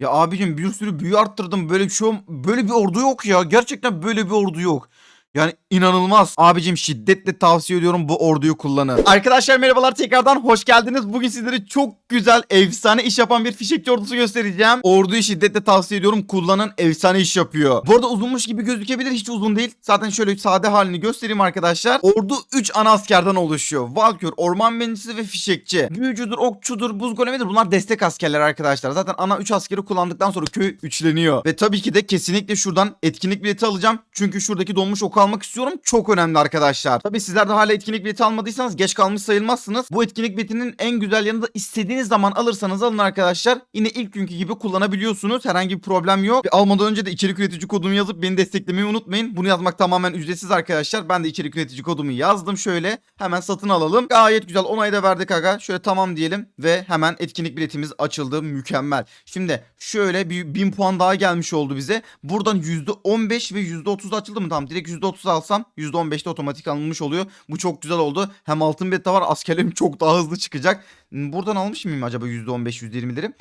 Ya abicim bir sürü büyü arttırdım. Böyle bir şey böyle bir ordu yok ya. Gerçekten böyle bir ordu yok. Yani inanılmaz. Abicim şiddetle tavsiye ediyorum bu orduyu kullanın. Arkadaşlar merhabalar tekrardan hoş geldiniz. Bugün sizlere çok güzel efsane iş yapan bir fişekçi ordusu göstereceğim. Orduyu şiddetle tavsiye ediyorum. Kullanın efsane iş yapıyor. Bu arada uzunmuş gibi gözükebilir. Hiç uzun değil. Zaten şöyle sade halini göstereyim arkadaşlar. Ordu 3 ana askerden oluşuyor. Valkür, orman bencisi ve fişekçi. Büyücüdür, okçudur, buz golemidir. Bunlar destek askerler arkadaşlar. Zaten ana 3 askeri kullandıktan sonra köy üçleniyor. Ve tabii ki de kesinlikle şuradan etkinlik bileti alacağım. Çünkü şuradaki donmuş oku almak istiyorum. Çok önemli arkadaşlar. Tabii sizler de hala etkinlik bileti almadıysanız geç kalmış sayılmazsınız. Bu etkinlik biletinin en güzel yanı da istediğiniz zaman alırsanız alın arkadaşlar. Yine ilk günkü gibi kullanabiliyorsunuz. Herhangi bir problem yok. Ve almadan önce de içerik üretici kodumu yazıp beni desteklemeyi unutmayın. Bunu yazmak tamamen ücretsiz arkadaşlar. Ben de içerik üretici kodumu yazdım şöyle. Hemen satın alalım. Gayet güzel. Onayı da verdik aga. Şöyle tamam diyelim. Ve hemen etkinlik biletimiz açıldı. Mükemmel. Şimdi şöyle bir 1000 puan daha gelmiş oldu bize. Buradan %15 ve %30 açıldı mı? Tamam direkt %30 alsam %15'te otomatik alınmış oluyor. Bu çok güzel oldu. Hem altın beta var askerlerim çok daha hızlı çıkacak. Buradan almış mıyım acaba %15 %20'leri?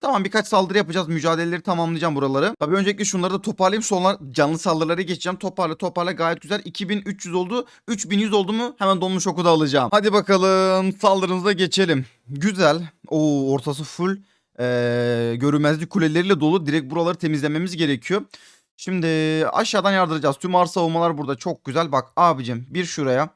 Tamam birkaç saldırı yapacağız. Mücadeleleri tamamlayacağım buraları. Tabii öncelikle şunları da toparlayayım. Sonra canlı saldırılara geçeceğim. Toparla toparla gayet güzel. 2300 oldu. 3100 oldu mu hemen donmuş oku da alacağım. Hadi bakalım saldırımıza geçelim. Güzel. Oo ortası full. Ee, görünmezlik kuleleriyle dolu. Direkt buraları temizlememiz gerekiyor. Şimdi aşağıdan yardıracağız. Tüm ağır savunmalar burada. Çok güzel. Bak abicim bir şuraya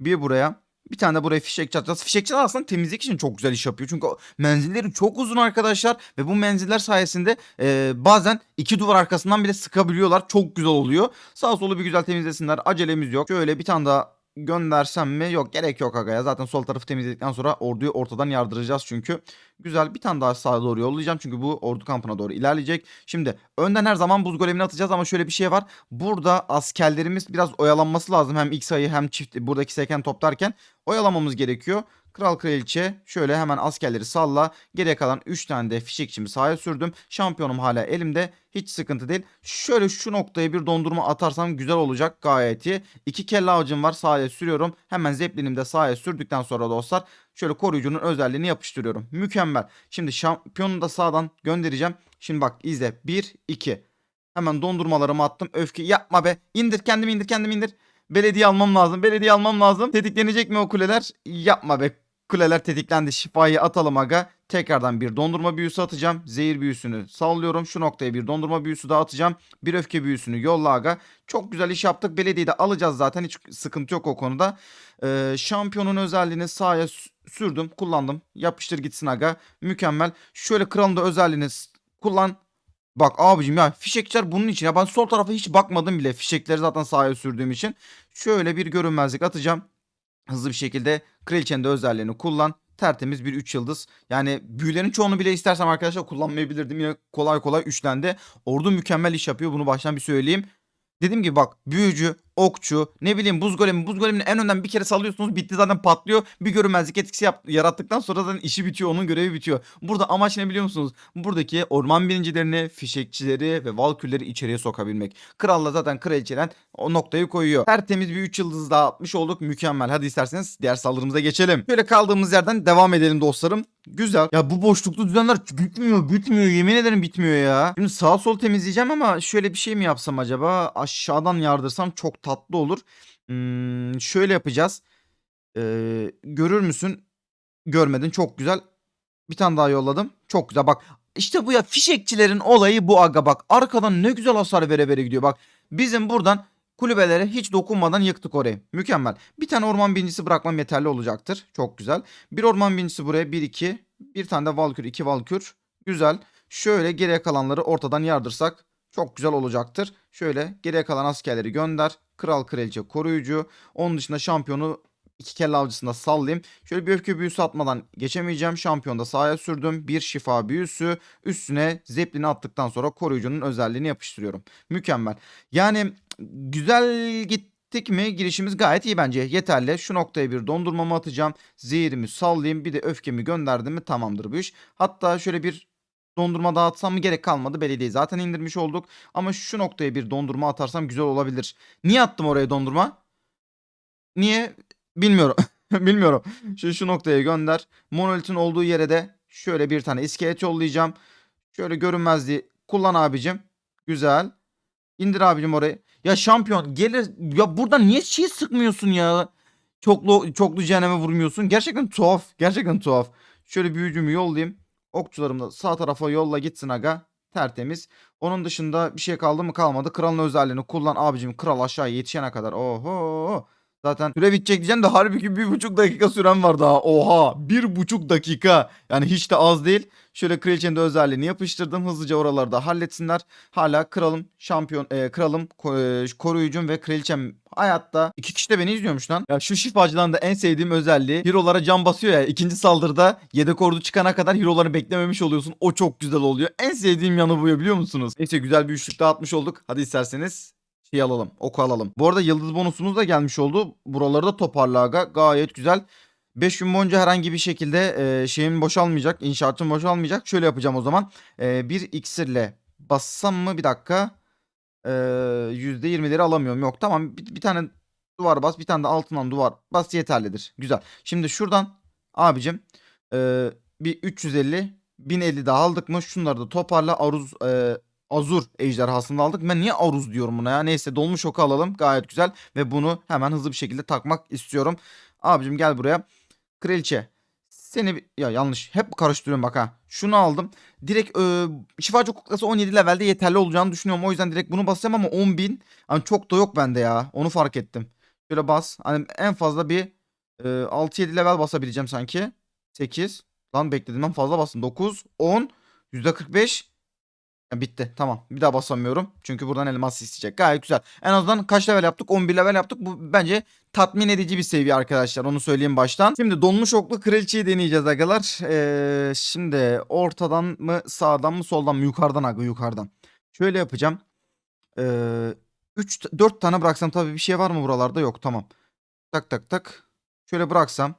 bir buraya bir tane de buraya fişekçi atacağız. Fişekçiler aslında temizlik için çok güzel iş yapıyor. Çünkü menzilleri çok uzun arkadaşlar. Ve bu menziller sayesinde e, bazen iki duvar arkasından bile sıkabiliyorlar. Çok güzel oluyor. Sağ solu bir güzel temizlesinler. Acelemiz yok. Şöyle bir tane daha göndersem mi? Yok gerek yok aga. Zaten sol tarafı temizledikten sonra orduyu ortadan yardıracağız çünkü. Güzel bir tane daha sağa doğru yollayacağım. Çünkü bu ordu kampına doğru ilerleyecek. Şimdi önden her zaman buz golemini atacağız ama şöyle bir şey var. Burada askerlerimiz biraz oyalanması lazım. Hem ilk sayı hem çift buradaki seken toplarken oyalamamız gerekiyor. Kral kraliçe şöyle hemen askerleri salla. Geriye kalan 3 tane de fişekçimi sahaya sürdüm. Şampiyonum hala elimde. Hiç sıkıntı değil. Şöyle şu noktaya bir dondurma atarsam güzel olacak gayet iyi. İki kelle avcım var sahaya sürüyorum. Hemen zeplinimi de sahaya sürdükten sonra dostlar şöyle koruyucunun özelliğini yapıştırıyorum. Mükemmel. Şimdi şampiyonu da sağdan göndereceğim. Şimdi bak izle. 1 2. Hemen dondurmalarımı attım. Öfke yapma be. İndir kendimi indir kendimi indir. Belediye almam lazım. Belediye almam lazım. Tetiklenecek mi o kuleler? Yapma be. Kuleler tetiklendi. Şifayı atalım aga. Tekrardan bir dondurma büyüsü atacağım. Zehir büyüsünü sallıyorum. Şu noktaya bir dondurma büyüsü daha atacağım. Bir öfke büyüsünü yolla aga. Çok güzel iş yaptık. Belediyeyi de alacağız zaten. Hiç sıkıntı yok o konuda. Ee, şampiyonun özelliğini sahaya sürdüm. Kullandım. Yapıştır gitsin aga. Mükemmel. Şöyle kralın da özelliğini kullan. Bak abicim ya fişekçiler bunun için. Ya ben sol tarafa hiç bakmadım bile. Fişekleri zaten sahaya sürdüğüm için. Şöyle bir görünmezlik atacağım. Hızlı bir şekilde kraliçenin de özelliğini kullan. Tertemiz bir 3 yıldız. Yani büyülerin çoğunu bile istersem arkadaşlar kullanmayabilirdim. Yine kolay kolay üçlendi. Ordu mükemmel iş yapıyor. Bunu baştan bir söyleyeyim. Dediğim gibi bak büyücü, okçu, ne bileyim buz golemi. Buz golemini en önden bir kere salıyorsunuz bitti zaten patlıyor. Bir görünmezlik etkisi yap- yarattıktan sonra zaten işi bitiyor onun görevi bitiyor. Burada amaç ne biliyor musunuz? Buradaki orman birincilerini, fişekçileri ve valkülleri içeriye sokabilmek. Kralla zaten kraliçeden o noktayı koyuyor. Tertemiz bir 3 yıldız daha atmış olduk. Mükemmel. Hadi isterseniz diğer saldırımıza geçelim. Şöyle kaldığımız yerden devam edelim dostlarım. Güzel. Ya bu boşluklu düzenler bitmiyor, bitmiyor. Yemin ederim bitmiyor ya. Şimdi sağ sol temizleyeceğim ama şöyle bir şey mi yapsam acaba? Aşağıdan yardırsam çok tatlı olur. Hmm, şöyle yapacağız. Ee, görür müsün? Görmedin. Çok güzel. Bir tane daha yolladım. Çok güzel bak. İşte bu ya fişekçilerin olayı bu aga bak. Arkadan ne güzel hasar vere vere gidiyor bak. Bizim buradan kulübelere hiç dokunmadan yıktık orayı. Mükemmel. Bir tane orman birincisi bırakmam yeterli olacaktır. Çok güzel. Bir orman birincisi buraya 1 2. Bir tane de valkür 2 valkür. Güzel. Şöyle geriye kalanları ortadan yardırsak çok güzel olacaktır. Şöyle geriye kalan askerleri gönder. Kral kraliçe koruyucu. Onun dışında şampiyonu iki kelle avcısında sallayayım. Şöyle bir öfke büyüsü atmadan geçemeyeceğim. Şampiyonda sahaya sürdüm. Bir şifa büyüsü. Üstüne zeplini attıktan sonra koruyucunun özelliğini yapıştırıyorum. Mükemmel. Yani güzel gittik mi girişimiz gayet iyi bence. Yeterli. Şu noktaya bir dondurmamı atacağım. Zehirimi sallayayım. Bir de öfkemi gönderdim mi tamamdır bu iş. Hatta şöyle bir dondurma dağıtsam mı gerek kalmadı. Belediyeyi zaten indirmiş olduk. Ama şu noktaya bir dondurma atarsam güzel olabilir. Niye attım oraya dondurma? Niye? Bilmiyorum. Bilmiyorum. Şu, şu noktaya gönder. Monolitin olduğu yere de şöyle bir tane iskelet yollayacağım. Şöyle görünmezliği kullan abicim. Güzel. İndir abicim orayı. Ya şampiyon gelir. Ya burada niye şey sıkmıyorsun ya? Çoklu çoklu cehenneme vurmuyorsun. Gerçekten tuhaf. Gerçekten tuhaf. Şöyle büyücümü yollayayım. Okçularım da sağ tarafa yolla gitsin aga. Tertemiz. Onun dışında bir şey kaldı mı kalmadı. Kralın özelliğini kullan abicim. Kral aşağı yetişene kadar. Oho. Zaten süre bitecek diyeceğim de halbuki bir buçuk dakika süren var daha. Oha bir buçuk dakika. Yani hiç de az değil. Şöyle kraliçenin de özelliğini yapıştırdım. Hızlıca oralarda halletsinler. Hala kralım, şampiyon, e, kralım, e, koruyucum ve kraliçem hayatta. İki kişi de beni izliyormuş lan. Ya şu şifacıdan da en sevdiğim özelliği. Hero'lara can basıyor ya. İkinci saldırıda yedek ordu çıkana kadar hero'ları beklememiş oluyorsun. O çok güzel oluyor. En sevdiğim yanı bu ya biliyor musunuz? Neyse güzel bir üçlük dağıtmış olduk. Hadi isterseniz şey alalım. Oku alalım. Bu arada yıldız bonusumuz da gelmiş oldu. Buraları da toparla aga. Gayet güzel. 5 gün boyunca herhangi bir şekilde e, şeyim boşalmayacak. inşaatım boşalmayacak. Şöyle yapacağım o zaman. E, bir iksirle bassam mı bir dakika. E, %20'leri alamıyorum. Yok tamam bir, bir tane duvar bas. Bir tane de altından duvar bas yeterlidir. Güzel. Şimdi şuradan abicim e, bir 350 1050 daha aldık mı? Şunları da toparla. Aruz e, Azur ejderhasını aldık. Ben niye Aruz diyorum buna ya? Neyse dolmuş oku alalım. Gayet güzel. Ve bunu hemen hızlı bir şekilde takmak istiyorum. Abicim gel buraya. Kraliçe. Seni ya yanlış. Hep karıştırıyorum bak ha. Şunu aldım. Direkt e, şifacı kuklası 17 levelde yeterli olacağını düşünüyorum. O yüzden direkt bunu basacağım ama 10.000 hani çok da yok bende ya. Onu fark ettim. Şöyle bas. Hani en fazla bir e, 6-7 level basabileceğim sanki. 8. Lan beklediğimden fazla bastım. 9, 10, %45. Bitti. Tamam. Bir daha basamıyorum. Çünkü buradan elmas isteyecek. Gayet güzel. En azından kaç level yaptık? 11 level yaptık. Bu bence tatmin edici bir seviye arkadaşlar. Onu söyleyeyim baştan. Şimdi donmuş oklu kraliçeyi deneyeceğiz agalar. Ee, şimdi ortadan mı sağdan mı soldan mı yukarıdan aga yukarıdan. Şöyle yapacağım. Ee, 3 4 tane bıraksam tabii bir şey var mı buralarda? Yok tamam. Tak tak tak. Şöyle bıraksam.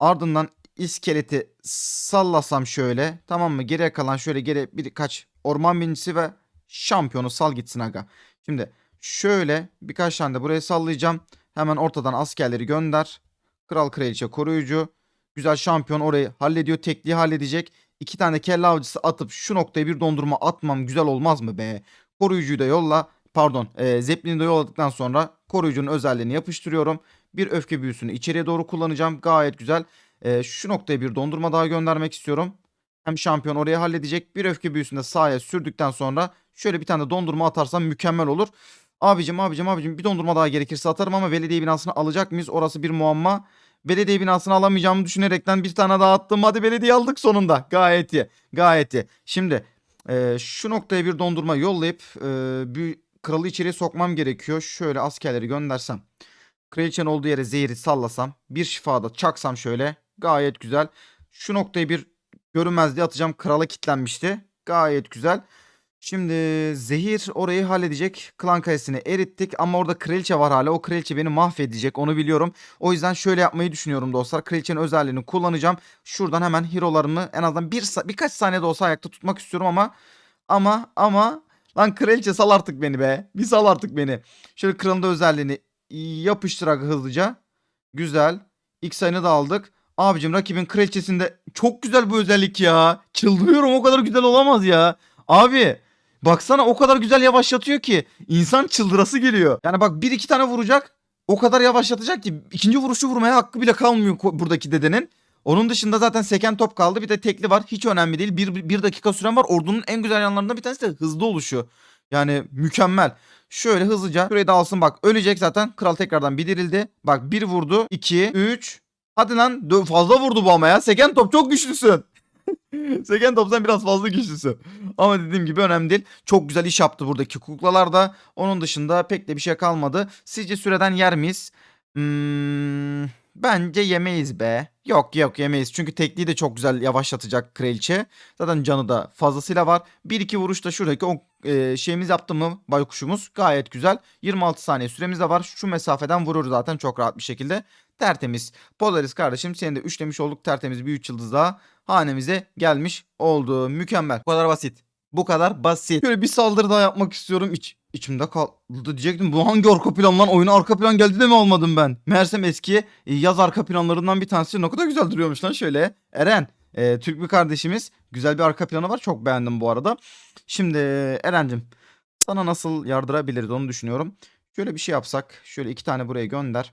Ardından iskeleti sallasam şöyle. Tamam mı? Geriye kalan şöyle geri birkaç orman binicisi ve şampiyonu sal gitsin aga. Şimdi şöyle birkaç tane de buraya sallayacağım. Hemen ortadan askerleri gönder. Kral kraliçe koruyucu. Güzel şampiyon orayı hallediyor. Tekliği halledecek. İki tane kelle avcısı atıp şu noktaya bir dondurma atmam güzel olmaz mı be? Koruyucuyu da yolla. Pardon. E, Zeppelin'i de yolladıktan sonra koruyucunun özelliğini yapıştırıyorum. Bir öfke büyüsünü içeriye doğru kullanacağım. Gayet güzel. E, şu noktaya bir dondurma daha göndermek istiyorum. Hem şampiyon oraya halledecek. Bir öfke büyüsünü de sahaya sürdükten sonra şöyle bir tane dondurma atarsam mükemmel olur. Abicim abicim abicim bir dondurma daha gerekirse atarım ama belediye binasını alacak mıyız? Orası bir muamma. Belediye binasını alamayacağımı düşünerekten bir tane daha attım. Hadi belediye aldık sonunda. Gayet iyi. Gayet iyi. Şimdi e, şu noktaya bir dondurma yollayıp e, bir kralı içeriye sokmam gerekiyor. Şöyle askerleri göndersem. Kraliçenin olduğu yere zehri sallasam. Bir şifa da çaksam şöyle. Gayet güzel. Şu noktaya bir görünmezliği atacağım. Krala kilitlenmişti. Gayet güzel. Şimdi zehir orayı halledecek. Klan kalesini erittik ama orada kraliçe var hala. O kraliçe beni mahvedecek onu biliyorum. O yüzden şöyle yapmayı düşünüyorum dostlar. Kraliçenin özelliğini kullanacağım. Şuradan hemen hero'larımı en azından bir birkaç saniye de olsa ayakta tutmak istiyorum ama ama ama lan kraliçe sal artık beni be. Bir sal artık beni. Şöyle kralın da özelliğini yapıştırak hızlıca. Güzel. İlk sayını da aldık. Abicim rakibin kraliçesinde çok güzel bu özellik ya. Çıldırıyorum o kadar güzel olamaz ya. Abi baksana o kadar güzel yavaşlatıyor ki insan çıldırası geliyor. Yani bak bir iki tane vuracak o kadar yavaşlatacak ki ikinci vuruşu vurmaya hakkı bile kalmıyor buradaki dedenin. Onun dışında zaten seken top kaldı bir de tekli var hiç önemli değil. Bir, bir dakika süren var ordunun en güzel yanlarından bir tanesi de hızlı oluşu. Yani mükemmel. Şöyle hızlıca şurayı da alsın bak ölecek zaten. Kral tekrardan bidirildi. Bak bir vurdu. 2, 3. Hadi lan fazla vurdu bu ama ya. Seken top çok güçlüsün. Seken top sen biraz fazla güçlüsün. Ama dediğim gibi önemli değil. Çok güzel iş yaptı buradaki kuklalar da. Onun dışında pek de bir şey kalmadı. Sizce süreden yer miyiz? Hmm, bence yemeyiz be. Yok yok yemeyiz. Çünkü tekliği de çok güzel yavaşlatacak kraliçe. Zaten canı da fazlasıyla var. Bir iki vuruşta şuradaki o e, şeyimiz yaptı mı baykuşumuz gayet güzel. 26 saniye süremiz de var. Şu mesafeden vurur zaten çok rahat bir şekilde. Tertemiz. Polaris kardeşim seni de üçlemiş olduk. Tertemiz bir 3 yıldız daha hanemize gelmiş oldu. Mükemmel. Bu kadar basit. Bu kadar basit. Şöyle bir saldırı daha yapmak istiyorum. İç, içimde kaldı diyecektim. Bu hangi arka plan lan? Oyuna arka plan geldi de mi olmadım ben? Meğersem eski e, yaz arka planlarından bir tanesi. Ne kadar güzel duruyormuş lan şöyle. Eren, e, Türk bir kardeşimiz Güzel bir arka planı var. Çok beğendim bu arada. Şimdi Eren'cim sana nasıl yardırabiliriz onu düşünüyorum. Şöyle bir şey yapsak. Şöyle iki tane buraya gönder.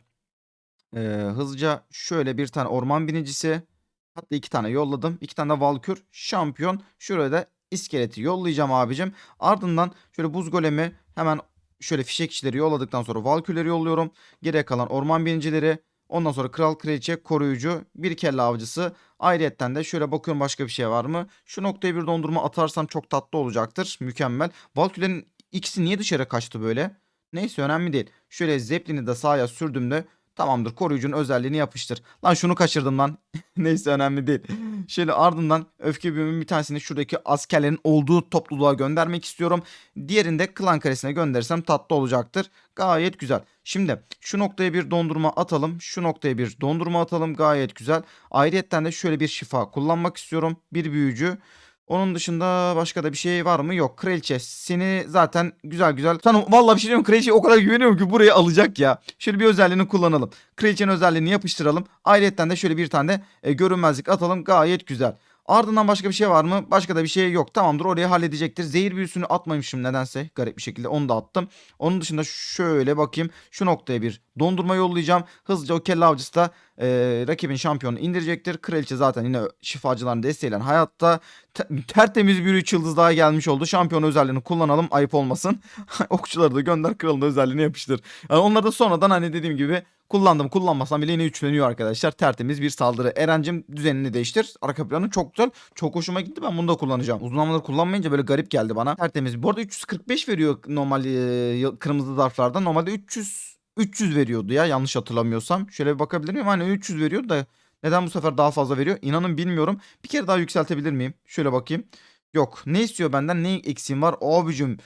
Ee, hızlıca şöyle bir tane orman binicisi. Hatta iki tane yolladım. İki tane de Valkür şampiyon. Şuraya da iskeleti yollayacağım abicim. Ardından şöyle buz golemi hemen şöyle fişek işleri yolladıktan sonra Valkürleri yolluyorum. Geriye kalan orman binicileri. Ondan sonra kral kraliçe koruyucu bir kelle avcısı. Ayrıyetten de şöyle bakıyorum başka bir şey var mı? Şu noktaya bir dondurma atarsam çok tatlı olacaktır. Mükemmel. Valkürlerin ikisi niye dışarı kaçtı böyle? Neyse önemli değil. Şöyle zeplini de sağa sürdüğümde tamamdır koruyucunun özelliğini yapıştır. Lan şunu kaçırdım lan. Neyse önemli değil. Şöyle ardından öfke büyümün bir tanesini şuradaki askerlerin olduğu topluluğa göndermek istiyorum. Diğerinde klan karesine gönderirsem tatlı olacaktır. Gayet güzel. Şimdi şu noktaya bir dondurma atalım. Şu noktaya bir dondurma atalım. Gayet güzel. Ayrıyetten de şöyle bir şifa kullanmak istiyorum. Bir büyücü. Onun dışında başka da bir şey var mı? Yok. Kraliçe seni zaten güzel güzel. Sana vallahi bir şey mi? Kraliçeye o kadar güveniyorum ki burayı alacak ya. Şöyle bir özelliğini kullanalım. Kraliçenin özelliğini yapıştıralım. Ayrıyetten de şöyle bir tane de e, görünmezlik atalım. Gayet güzel. Ardından başka bir şey var mı? Başka da bir şey yok. Tamamdır orayı halledecektir. Zehir büyüsünü atmamışım nedense. Garip bir şekilde onu da attım. Onun dışında şöyle bakayım. Şu noktaya bir dondurma yollayacağım. Hızlıca o kelle avcısı da e, rakibin şampiyonu indirecektir. Kraliçe zaten yine şifacıların desteğiyle hayatta te- tertemiz bir 3 yıldız daha gelmiş oldu. Şampiyon özelliğini kullanalım ayıp olmasın. Okçuları da gönder kralın özelliğini yapıştır. Yani onları da sonradan hani dediğim gibi kullandım kullanmasam bile yine üçleniyor arkadaşlar. Tertemiz bir saldırı. Erencim düzenini değiştir. Arka planı çok güzel. Çok hoşuma gitti. Ben bunu da kullanacağım. Uzun zamandır kullanmayınca böyle garip geldi bana. Tertemiz. Bu arada 345 veriyor normal e, kırmızı zarflardan. Normalde 300 300 veriyordu ya yanlış hatırlamıyorsam. Şöyle bir bakabilir miyim? Hani 300 veriyordu da neden bu sefer daha fazla veriyor? İnanın bilmiyorum. Bir kere daha yükseltebilir miyim? Şöyle bakayım. Yok. Ne istiyor benden? Ne eksiğim var? Abicim.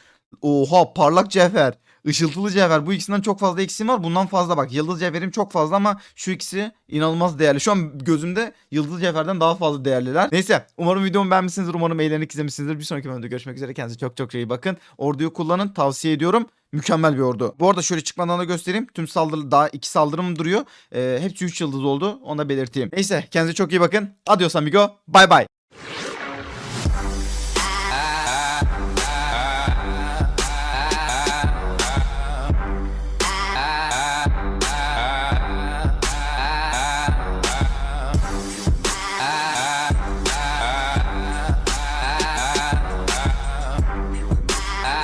Oha parlak cevher. Işıltılı cevher. Bu ikisinden çok fazla eksiğim var. Bundan fazla bak. Yıldız cevherim çok fazla ama şu ikisi inanılmaz değerli. Şu an gözümde yıldız cevherden daha fazla değerliler. Neyse. Umarım videomu beğenmişsinizdir. Umarım eğlenerek izlemişsinizdir. Bir sonraki videoda görüşmek üzere. Kendinize çok çok iyi bakın. Orduyu kullanın. Tavsiye ediyorum. Mükemmel bir ordu. Bu arada şöyle çıkmadan da göstereyim. Tüm saldırı daha iki saldırım duruyor. Ee, hepsi 3 yıldız oldu. Onu da belirteyim. Neyse kendinize çok iyi bakın. Adios amigo. Bay bay.